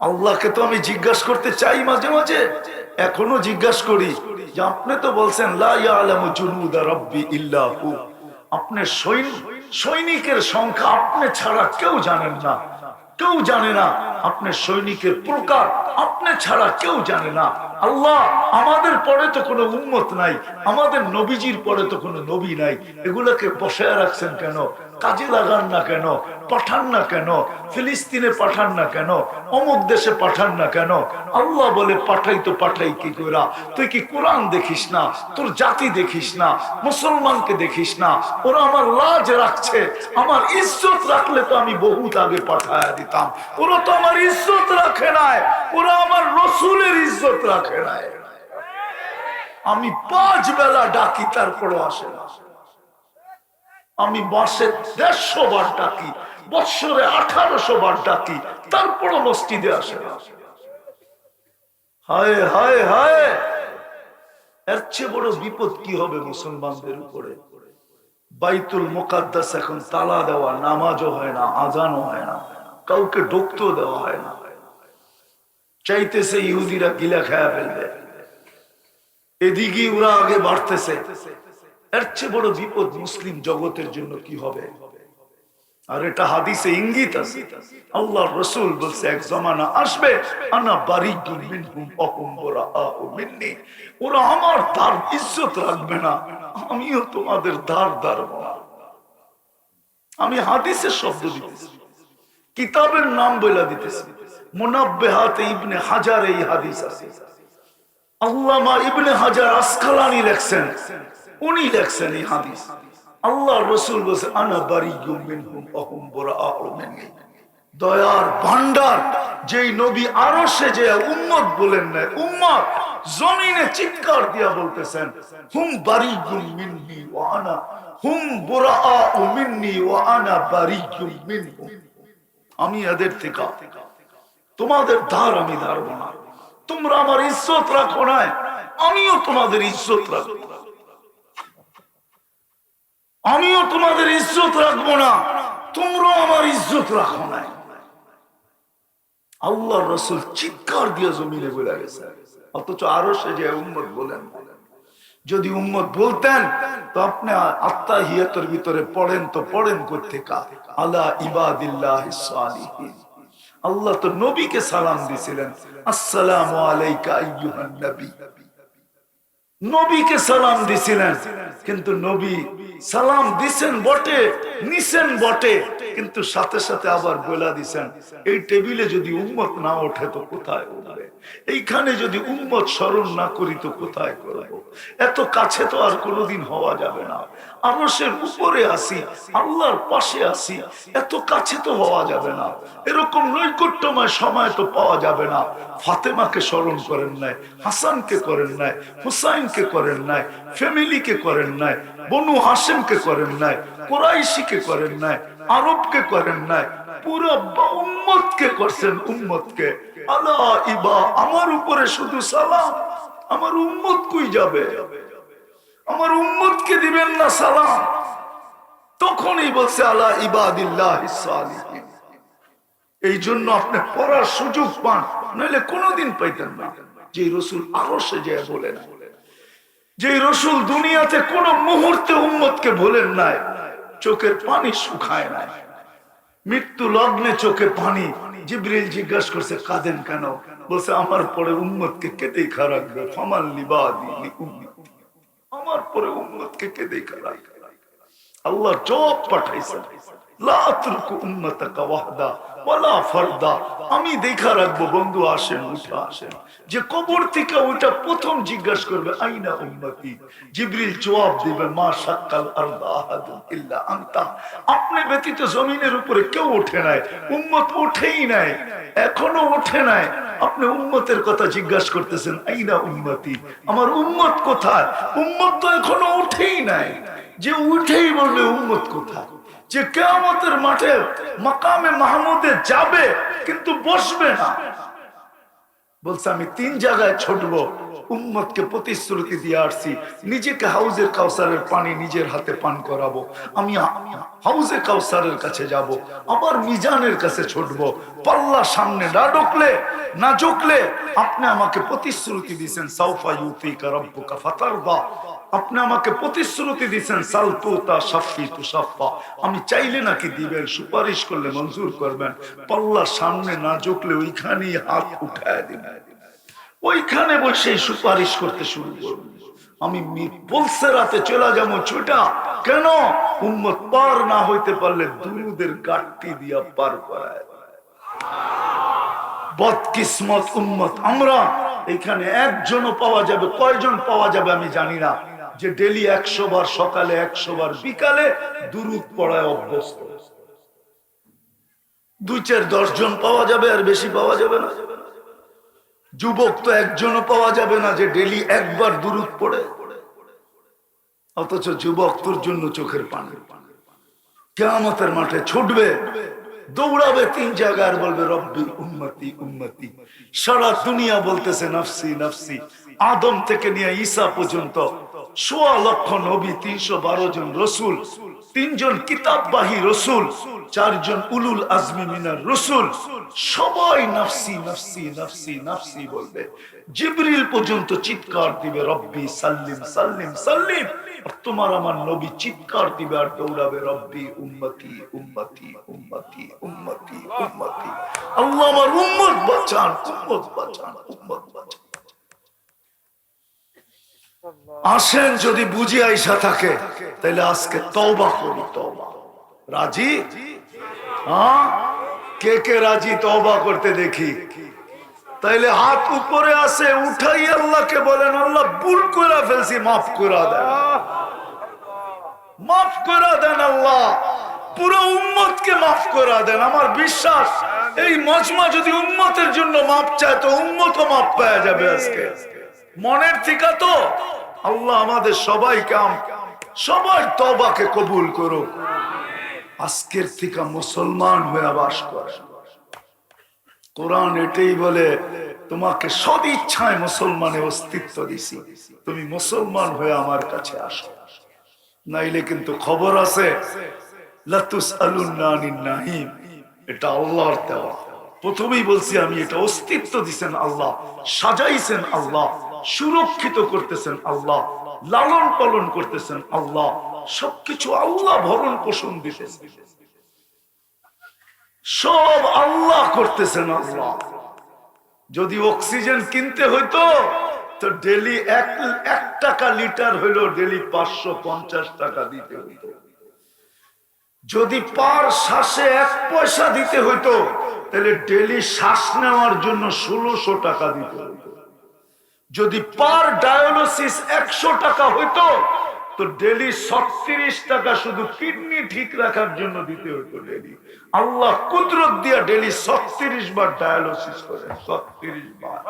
আল্লাহকে তো আমি জিজ্ঞাসা করতে চাই মাঝে মাঝে। এখনও জিজ্ঞাসা করি আপনি তো বলছেন সৈনিকের সংখ্যা আপনি ছাড়া কেউ জানেন না। কেউ জানে না আপনি সৈনিকের প্রকার, আপনি ছাড়া কেউ জানে না। আল্লাহ আমাদের পরে তো কোনো উন্মত নাই, আমাদের নবীজির পরে তো কোনো নবী নাই। এগুলোকে বসায় রাখছেন কেন? কাজে লাগান না কেন? পাঠান না কেন? ফিলিস্তিনে পাঠান না কেন? অমুক দেশে পাঠান না কেন? আল্লাহ বলে, পাঠাই তো পাঠাই কি করা তুই কি কোরআন দেখিস না? তোর জাতি দেখিস না? মুসলমানকে দেখিস না? ওরা আমার লাজ রাখছে। আমার ইজ্জত রাখলে তো আমি বহুত আগে পাঠায় দিতাম। ওরা তো আমার ইজ্জত রাখে নাই। ওরা আমার রসুলের ইজ্জত রাখে নাই। আমি পাঁচ বেলা ডাকি, তারপরও আসে না। আমি মাসে দেড়শো বার ডাকি, বৎসরে আঠারোশো বার ডাকি, তারপরও মসজিদে আসে হায় হায় হায়! এর চেয়ে বড় বিপদ কি হবে মুসলমানদের উপরে? বাইতুল মোকাদ্দাস এখন তালা দেওয়া, নামাজও হয় না, আজানও হয় না, কাউকে ঢুকতেও দেওয়া হয় না। চাইতেছে ইহুদিরা গিলা খায়া ফেলবে। এদিকে ওরা আগে বাড়তেছে। এর চেয়ে বড় বিপদ মুসলিম জগতের জন্য কি হবে? আর এটা হাদিসে ইঙ্গিত আছে। আল্লাহ রসুল বলছে, এক জমানা আসবে, আনা বারিকু মিনহুম মিন্নি। ওরা আমার তার ইজ্জত রাখবে না, আমিও তোমাদের ধার ধারব না আমি হাদিসের শব্দ দিতেছি, কিতাবের নাম বলে দিতেছি। মুনাব্বেহাতে ইবনে হাজার এই হাদিস আছে। আল্লামা ইবনে হাজার আসকালানি লেখছেন উনি লেখছেন এই হাদিস। আল্লাহ রসুল বলছে, আনা বারি মিন্নি দয়ার ভান্ডার যেই নবী আরও সে যে উম্মত বলেন না উম্মত জমিনে চিৎকার দিয়া বলতেছেন, হুম বারি মিন্নি ও আনা, হুম বুরাআউ মিন্নি ও আনা বারি মিনহুম আমি এদের থেকে, তোমাদের ধার আমি ধারবো না। তোমরা আমার ইজ্জত রাখো না আমিও তোমাদের ইজ্জত রাখব। না। আমিও তোমাদের ইজ্জত রাখব না। তোমরা আমার ইজ্জত রাখো না। আল্লাহ রসুল চিৎকার দিয়ে জমিনে বলে গেছে। অথচ আরও সে যে উম্মত বলেন। যদি উম্মত বলতেন, তো আপনি আত্মা হিয়াতর ভিতরে পড়েন তো পড়েন করতে আলা ইবাদিল্লাহ আল্লাহ তো নবীকে সালাম দিছিলেন আসসালামু আলাইকা আইয়ুহান নবী। নবীকে সালাম দিছিলেন। কিন্তু নবী সালাম দিছেন বটে, নিছেন বটে, কিন্তু সাথে সাথে আবার বলা দিছেন, এই টেবিলে যদি উম্মত না ওঠে তো কোথায় উঠবে? এইখানে যদি উম্মত স্মরণ না করি তো কোথায় করব? এত কাছে তো আর কোনোদিন হওয়া যাবে না। আরসের উপরে আসি আল্লাহর পাশে আসি এত কাছে তো হওয়া যাবে না। এরকম নৈকট্যময় সময় তো পাওয়া যাবে না। ফাতেমাকে স্মরণ করেন নাই, হাসানকে করেন নাই, হুসাইনকে করেন নাই, ফ্যামিলিকে করেন নাই, বনু হাসেমকে করেন নাই, কোরাইশিকে করেন নাই, আরবকে করেন নাই, পুরো উম্মতকে করছেন উম্মতকে। আল্লাহ ইবা, আমার উপরে শুধু সালাম, আমার উম্মত কই যাবে? আমার উম্মতকে দিবেন না সালাম। তখনই বলছে আল্লাহ ইবাদিল্লাহ এই জন্য আপনি পড়ার সুযোগ পান, নইলে কোনোদিন পাইতেন না। যে রসুল আরও সে যে বলেন যে রসুল দুনিয়াতে কোন মুহূর্তে উম্মতকে ভোলেন নাই, চোখের পানি শুকায় নাই। মৃত্যু লগ্নে চোখে পানি। জিব্রিল জিজ্ঞাসা করছে, কাঁদেন কেন? বলছে, আমার পরে উম্মতকে কেটে খারাপ ফমাল লিবাদি লিউম্মতি। আমার পরে উম্মতকে কেটে খারাপ আল্লাহ জব পাঠাইছেন লা আতরুকু উম্মাতাকা ওয়াহদা। আমি দেখা রাখব, বন্ধু আসেন, উঠে আসেন। যে কবর থেকে ওইটা প্রথম জিজ্ঞাসা করবে, আইনা উম্মতি? জিবরিল জবাব দিবে, মা সাক্কাল আরদা আপনি ব্যতীত জমিনের উপরে কেউ ওঠে নাই, উম্মত ওঠেই নাই, এখনও ওঠে নাই। আপনি উম্মতের কথা জিজ্ঞাসা করতেছেন, আইনা উম্মতি? আমার উম্মত কোথায়? উম্মত তো এখনও উঠেই নাই। যে উঠেই বলবে, উম্মত কোথায়? যে কেয়ামতের মাঠে মাকামে মাহমুদে যাবে, কিন্তু বসবে না। বলছে, আমি তিন জায়গায় ছুটবো, উম্মতকে প্রতিশ্রুতি দিয়ে আসছি। নিজেকে কাউসারের পানি নিজের হাতে পান করাবো। আমি হাউজে কাউসারের কাছে যাব, আবার মিজানের কাছে ছুটবো। পাল্লা সামনে না ঢুকলে, না ঝুঁকলে আপনি আমাকে প্রতিশ্রুতি দিয়েছেন সাউফা ফাতারদা। আপনি আমাকে প্রতিশ্রুতি দিচ্ছেন সালতুতা সাফি তুসাফা। আমি চাইলে নাকি দিবেন, সুপারিশ করলে মঞ্জুর করবেন। পাল্লার সামনে না ঝুঁকলে ওইখানেই হাত উঠায় দিবেন ওইখানে বসে সুপারিশ করতে শুরু করবেন আমি বলছে রাতে চলে যাব, ছোটা। কেন? উম্মত পার না হইতে পারলে দুরুদের গাঠটি দিয়া পার করায়। বদকিসমত উম্মত, আমরা এখানে একজনও পাওয়া যাবে, কয়জন পাওয়া যাবে আমি জানি না। যে ডেলি একশো বার, সকালে একশো বার, বিকালে দুরুদ পড়ায় অভ্যস্ত। দুই চার দশ জন পাওয়া যাবে আর বেশি পাওয়া যাবে না। যুবক তো একজনও পাওয়া যাবে না যে ডেলি একবার দুরুদ পড়ে। অথচ যুবক তোর জন্য চোখের পানি। কেয়ামতের মাঠে ছুটবে, দৌড়াবে তিন জায়গায় আর বলবে, রব্বি উম্মতি উম্মতি। সারা দুনিয়া বলতেছে, নফসি নফসি। আদম থেকে নিয়ে ঈসা পর্যন্ত সোয়া লক্ষ নবী, তিনশো বারো জন রসুল, তিনজন কিতাববাহী রসুল, চারজন উলুল আজমি মিনার রসুল। সবাই নফসি নফসি নফসি নফসি বলবে। জিবরিল পর্যন্ত চিৎকার দিবে, রব্বি সাল্লিম সাল্লিম সাল্লিম। তোমার আমার নবী চিৎকার দিবে আর দৌড়াবে, রব্বি উম্মতি উম্মতি উম্মতি উম্মতি উম্মতি। আল্লাহ আমার উম্মত বাঁচান উম্মত বাঁচান উম্মত বাঁচান। আসেন যদি বুঝি আইসা থাকে তাহলে আজকে তওবা করি। তওবা রাজি? হ্যাঁ? কে কে রাজি তওবা করতে দেখি? তাইলে হাত উপরে আসে উঠাই আল্লাহকে বলেন আল্লাহ ভুল করে ফেলছি মাফ করে দেন। মাফ করে দেন আল্লাহ। পুরো উম্মতকে মাফ করে দেন। আমার বিশ্বাস এই মজমা যদি উম্মতের জন্য মাপ চায় তো উম্মতও মাপ পাওয়া যাবে আজকে। মনের থেকে তো। আল্লাহ আমাদের সবাইকে আম- সবার তবাকে কবুল করো আজকের থেকে মুসলমান হয়ে বাস করে। কোরআন এটাই বলে, তোমাকে সব ইচ্ছায় মুসলমানে অস্তিত্ব দিছি। তুমি মুসলমান হয়ে আমার কাছে আসো। নাইলে কিন্তু খবর আছে এটা আল্লাহর দেওয়া। প্রথমেই বলছি আমি, এটা অস্তিত্ব দিছেন আল্লাহ, সাজাইছেন আল্লাহ। সুরক্ষিত করতেছেন আল্লাহ, লালন পালন করতেছেন আল্লাহ, সবকিছু আল্লাহ ভরণ পোষণ দিতেছেন। সব আল্লাহ করতেছেন আল্লাহ। যদি অক্সিজেন কিনতে হইতো, তো ডেলি এক এক টাকা লিটার হইল ডেলি পাঁচশো পঞ্চাশ টাকা দিতে হইতো। যদি পার শ্বাসে এক পয়সা দিতে হইতো, তাহলে ডেলি শ্বাস নেওয়ার জন্য ষোলোশো টাকা দিতে হইতো। যদি পার ডায়ালিসিস একশো টাকা হইতো, তো ডেলি ছত্রিশ টাকা শুধু কিডনি ঠিক রাখার জন্য দিতে হইতো ডেলি। আল্লাহ কুদরত দিয়া ডেলি ছত্রিশ বার ডায়ালিসিস করে ছত্রিশ বার।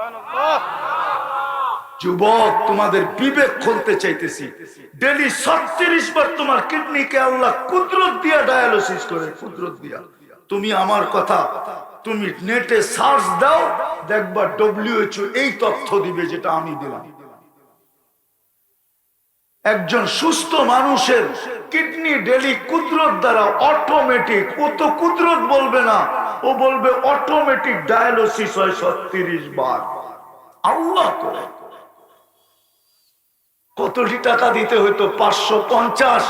যুবক, তোমাদের বিবেক খুলতে চাইতেছি। ডেলি ছত্রিশ বার তোমার কিডনিকে আল্লাহ কুদরত দিয়া ডায়ালিসিস করে, কুদরত দিয়া। তুমি আমার কথা তুমি নেটে সার্চ দাও, দেখবা ডব্লিউএচও এই তথ্য দিবে যেটা আমি দিলাম। একজন সুস্থ মানুষের কিডনি ডেলি কুদরত দ্বারা অটোমেটিক ও তো কুদরত বলবে না, ও বলবে অটোমেটিক ডায়ালিসিস হয় ছত্রিশ বার। আল্লাহ করে। কতটি টাকা দিতে হইতো? পাঁচশো পঞ্চাশ,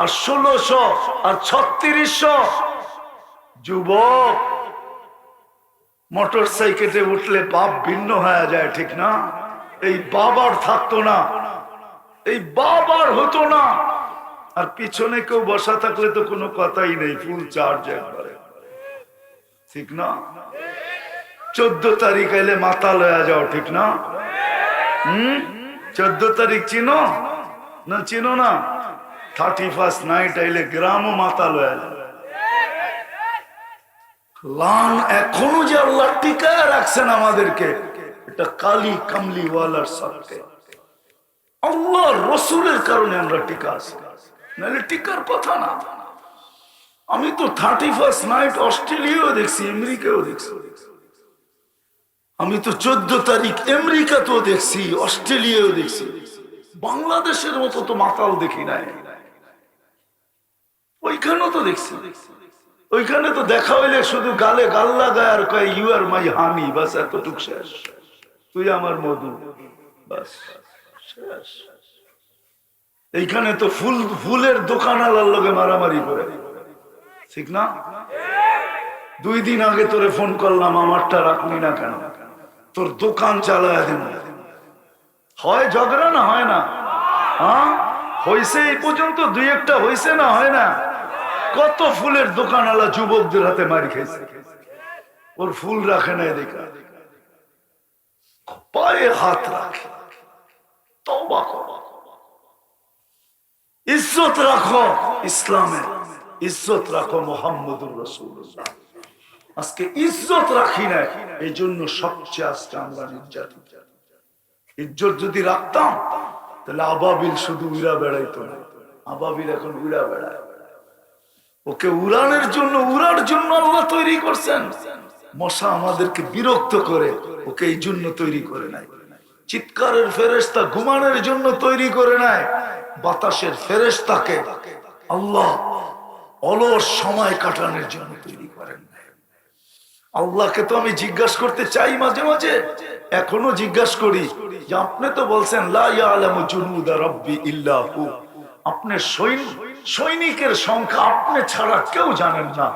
আর ষোলোশো, আর ছত্রিশশো। যুবক মোটর সাইকেলে উঠলে বাপ ভিন্ন হয়ে যায়, ঠিক না? এই বাবার থাকতো না। এই বাবার হতো না। আর পিছনে কেউ বসা থাকলে তো কোনো কথাই নেই ফুল চার্জ একবারে। ঠিক না? চোদ্দ তারিখ এলে মাথা লয়া যাও, ঠিক না? হুম? চোদ্দ তারিখ চিনো? না চিনো না? থার্টি ফার্স্ট নাইট আইলে গ্রামও মাথা লয়া যায় লান এখনও যে আল্লাহ টিকায় রাখছেন আমাদেরকে, এটা কালি কামলি ওয়ালার সাথে। আল্লাহ রসুলের কারণে আমরা টিকা আছি। নাহলে টিকার কথা না। আমি তো থার্টি ফার্স্ট নাইট অস্ট্রেলিয়াও দেখছি, আমেরিকাও দেখছি। আমি তো চোদ্দ তারিখ আমেরিকাতেও দেখছি, অস্ট্রেলিয়াও দেখছি। বাংলাদেশের মতো তো মাতাল দেখি নাই। ওইখানেও তো দেখছি দেখছি। ওইখানে তো দেখা হইলে শুধু গালে গাল লাগায় আর কয় ইউ আর মাই হানি বাস, এতটুক শেষ। তুই আমার মধু। বাস এইখানে তো ফুল, ফুলের দোকান আলার লোকে মারামারি করে। ঠিক না? দুই দিন আগে তোরে ফোন করলাম, আমারটা রাখলি না কেন? তোর দোকান চালায় হয় ঝগড়া না হয় না? হ্যাঁ? হয়েছে এই পর্যন্ত, দুই একটা হয়েছে না, হয় না? কত ফুলের দোকানওয়ালা যুবকদের হাতে মারি খেয়েছে। ওর ফুল রাখে না দেখা পায়ে হাত রাখে। রাখো ইসলামে। রাখো মোহাম্মদুর আজকে ইজ্জত রাখি না এই জন্য সবচেয়ে আজকে আমরা নির্যাতিত। ইজ্জত যদি রাখতাম, তাহলে আবাবিল শুধু উড়া বেড়াইতো না। আবাবিল এখন উড়া বেড়ায়। ওকে উড়ানের জন্য, উড়ার জন্য আল্লাহ তৈরি করছেন। মশা আমাদেরকে বিরক্ত করে, ওকে এই জন্য তৈরি করে নাই। চিৎকারের ফেরেস্তা ঘুমানোর জন্য তৈরি করে নাই। বাতাসের ফেরেস্তাকে আল্লাহ অলস সময় কাটানোর জন্য তৈরি করেন আল্লাহকে তো আমি জিজ্ঞাসা করতে চাই মাঝে মাঝে, এখনও জিজ্ঞাসা করি যে আপনি তো বলছেন, লা ইয়ালামু জুনুদা রাব্বি ইল্লাহু। আপনি সৈন্য সৈনিকের সংখ্যা আপনি ছাড়া কেউ জানেন না।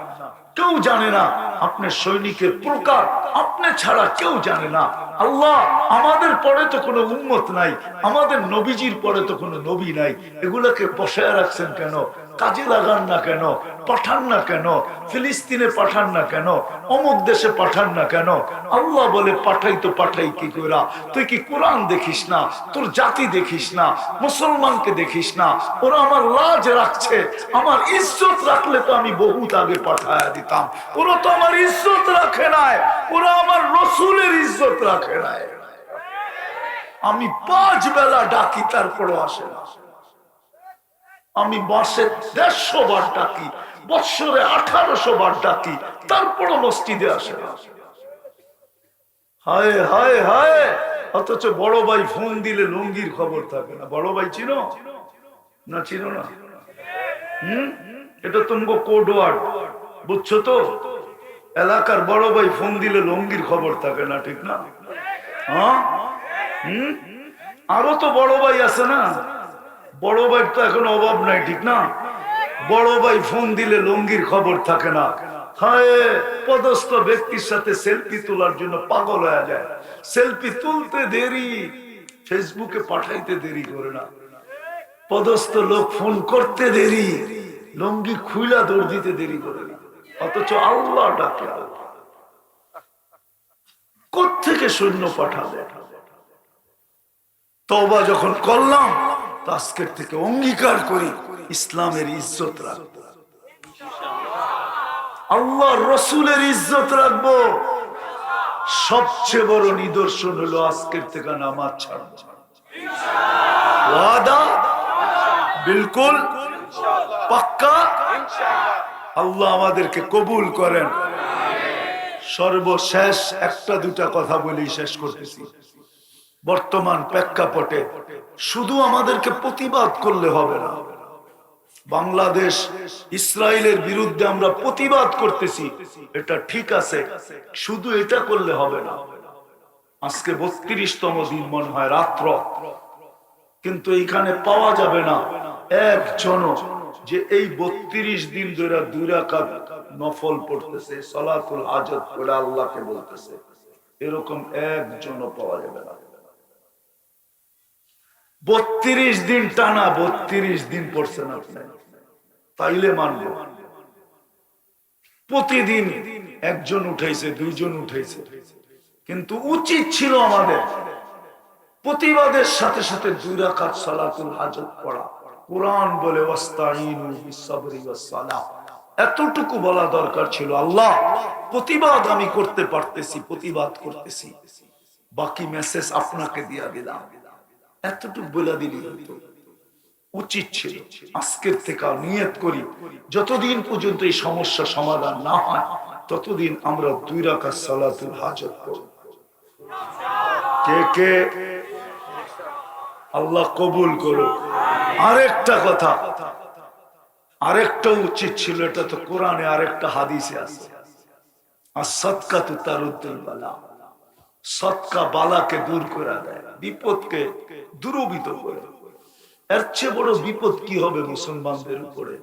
কেউ জানে না আপনার সৈনিকের প্রকার, আপনি ছাড়া কেউ জানে না। আল্লাহ, আমাদের পরে তো কোনো উন্মত নাই, আমাদের নবীজির পরে তো কোনো নবী নাই। এগুলোকে বসায় রাখছেন কেন? কাজে লাগান না কেন? পাঠান না কেন? ফিলিস্তিনে পাঠান না কেন? অমুক দেশে পাঠান না কেন? আল্লাহ বলে, পাঠাই তো পাঠাই কি করা তুই কি কোরআন দেখিস না? তোর জাতি দেখিস না? মুসলমানকে দেখিস না? ওরা আমার লাজ রাখছে। আমার ইজ্জত রাখলে তো আমি বহুত আগে পাঠায় দিতাম। ওরা তো আমার ইজ্জত রাখে নাই। ওরা আমার রসুলের ইজ্জত রাখে নাই। আমি পাঁচ বেলা ডাকি, তারপরও আসে না। আমি মাসে দেড়শো বার ডাকি, বৎসরে আঠারোশো বার ডাকি, তারপরও মসজিদে আসে না। হায় হায় হায়, অথচ বড় ভাই ফোন দিলে লুঙ্গির খবর থাকে না। বড় ভাই চিনো? না চিনো না? হম? এটা তুমগো কোড ওয়ার্ড বুঝছ তো? এলাকার বড় ভাই ফোন দিলে লুঙ্গির খবর থাকে না, ঠিক না? হ্যাঁ? হম? আরও তো বড় ভাই আছে না? বড় ভাই তো এখন অভাব নাই, ঠিক না? বড় ভাই ফোন দিলে লঙ্গির খবর থাকে না। ব্যক্তির সাথে সেলফি তোলার জন্য পাগল হয়ে যায়। সেলফি তুলতে দেরি ফেসবুকে পাঠাইতে দেরি করে না। পদস্থ লোক ফোন করতে দেরি, লঙ্গি খুইলা দৌড় দিতে দেরি করে অথচ আল্লাহ ডাকে। কোথেকে সৈন্য পাঠাবে? তবা যখন করলাম তো আজকের থেকে অঙ্গীকার করি, ইসলামের ইজ্জত রাখব। আল্লাহ রসুলের ইজ্জত রাখব। সবচেয়ে বড় নিদর্শন হলো আজকের থেকে নামাজ ছাড়বো। পাক্কা? আল্লাহ আমাদেরকে কবুল করেন। সর্বশেষ একটা দুটা কথা বলি শেষ করতেছি। বর্তমান প্রেক্ষাপটে শুধু আমাদেরকে প্রতিবাদ করলে হবে না। বাংলাদেশ ইসরায়েলের বিরুদ্ধে আমরা প্রতিবাদ করতেছি, এটা ঠিক আছে, শুধু এটা করলে হবে না। আজকে বত্রিশতম দিন মনে হয় রাত্র, কিন্তু এইখানে পাওয়া যাবে না একজন যে এই বত্রিশ দিন ধরে দুই রাকাত নফল পড়তেছে, সলাতুল হাজত করে আল্লাহকে বলতেছে। এরকম একজনও পাওয়া যাবে না। বত্রিশ দিন টানা, বত্রিশ দিন পড়ছেন আপনি তাইলে মানব। প্রতিদিন একজন উঠেছে দুইজন উঠেছে কিন্তু উচিত ছিল আমাদের প্রতিবাদের সাথে সাথে দুই রাকাত সালাতুল হাজত পড়া। কোরআন বলে এতটুকু বলা দরকার ছিল, আল্লাহ, প্রতিবাদ আমি করতে পারতেছি, প্রতিবাদ করতেছি। বাকি মেসেজ আপনাকে দিয়া দিলাম। এতটুকু বলে দিলি হতো উচিত ছিল। আজকের থেকে নিয়ত করি, যতদিন পর্যন্ত এই সমস্যা সমাধান না হয়, ততদিন আমরা দুই রাখা সালাতুল হাজত করব কে কে? আল্লাহ কবুল করো আরেকটা কথা, আরেকটা উচিত ছিল, এটা তো কোরআনে আরেকটা হাদিসে আছে। আর সৎকা তো তার উত্তর বালা। সৎকা বালাকে দূর করে দেয় বিপদকে দূরবিত করে। এর চেয়ে বড় বিপদ কি হবে মুসলমানদের উপরে?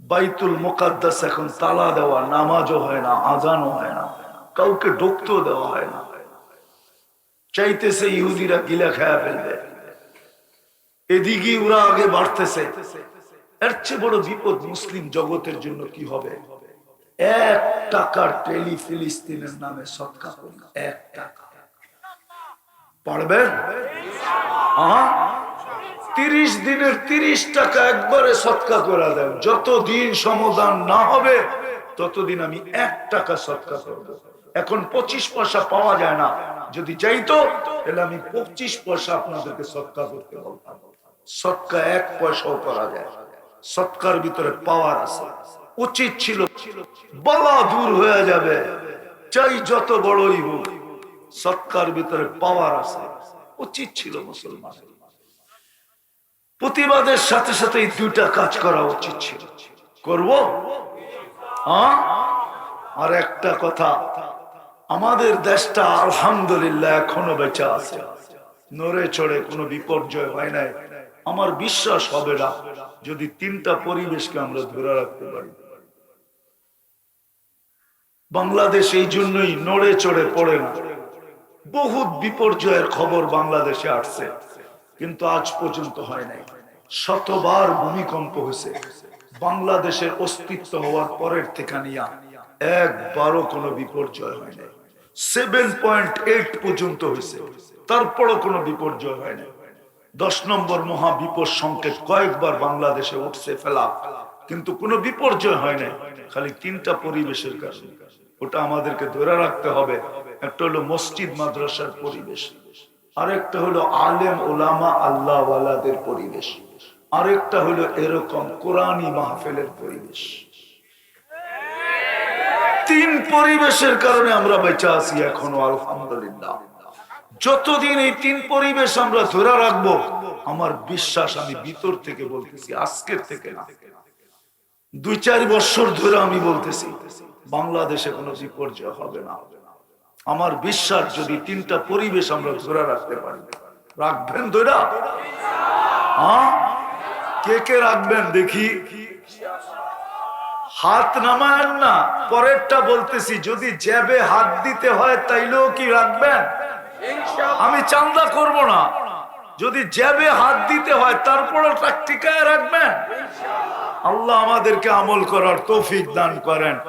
বাইতুল মোকাদ্দাস এখন তালা দেওয়া, নামাজও হয় না, আজানও হয় না, কাউকে ঢুকতেও দেওয়া হয় না। চাইতেছে ইহুদিরা গিলা খায়া ফেলবে। এদিকে ওরা আগে বাড়তেছে। এর চেয়ে বড় বিপদ মুসলিম জগতের জন্য কি হবে? এক টাকার টেলি ফিলিস্তিনের নামে সৎকা করি। এক টাকা। পারবেন? তিরিশ দিনের তিরিশ টাকা একবারে সৎকা করে দেন যতদিন সমাধান না হবে, ততদিন আমি এক টাকা সৎকা করব। এখন পঁচিশ পয়সা পাওয়া যায় না। যদি চাইতো তাহলে আমি পঁচিশ পয়সা আপনাদেরকে সৎকা করতে বলতাম সৎকা এক পয়সাও করা যায়। সৎকার ভিতরে পাওয়ার আছে। উচিত ছিল। বলা দূর হয়ে যাবে। চাই যত বড়ই হোক, সৎকার ভিতরে পাওয়ার আছে। উচিত ছিল মুসলমানের প্রতিবাদের সাথে সাথে এই দুইটা কাজ করা উচিত ছিল। করব? হ্যাঁ? আর একটা কথা, আমাদের দেশটা আলহামদুলিল্লাহ এখনও বেঁচে আছে। নড়ে চড়ে কোনো বিপর্যয় হয় নাই। আমার বিশ্বাস হবে না, যদি তিনটা পরিবেশকে আমরা ধরে রাখতে পারি। বাংলাদেশ এই জন্যই নড়ে চড়ে পড়ে না। বহুত বিপর্যয়ের খবর বাংলাদেশে আসছে, কিন্তু আজ পর্যন্ত হয় নাই। শতবার ভূমিকম্প হয়েছে। বাংলাদেশের অস্তিত্ব হওয়ার পরের থেকে নিয়া একবারও কোনো বিপর্যয় হয় নাই। সেভেন পয়েন্ট এইট পর্যন্ত হয়েছে, তারপরও কোনো বিপর্যয় হয় নাই। দশ নম্বর মহা বিপদ সংকেত কয়েকবার বাংলাদেশে উঠছে ফেলা, কিন্তু কোনো বিপর্যয় হয় নাই, খালি তিনটা পরিবেশের কারণে। ওটা আমাদেরকে ধরে রাখতে হবে। একটা হলো মসজিদ, মাদ্রাসার পরিবেশ। আরেকটা হলো আলেম, ওলামা আল্লাহ ওয়ালাদের পরিবেশ। আরেকটা হলো এরকম কোরআনী মাহফিলের পরিবেশ। তিন পরিবেশের কারণে আমরা বেঁচে আছি এখনও, আলহামদুলিল্লাহ। যতদিন এই তিন পরিবেশ আমরা ধরে রাখব, আমার বিশ্বাস আমি ভিতর থেকে বলতেছি, আজকের থেকে না। দুই চার বছর ধরে আমি বলতেছি বাংলাদেশে কোনো বিপর্যয় হবে না। আমার বিশ্বাস, যদি তিনটা পরিবেশ আমরা ধরে রাখতে পারি। রাখবেন হ্যাঁ? কে কে রাখবেন দেখি? হাত নামায়েন না, পরেরটা বলতেছি, যদি জ্যাবে হাত দিতে হয় তাইলেও কি রাখবেন? আমি চান্দা করব না। যদি জ্যাবে হাত দিতে হয় তারপরে টিকায় রাখবেন? আল্লাহ আমাদেরকে আমল করার তৌফিক দান করেন।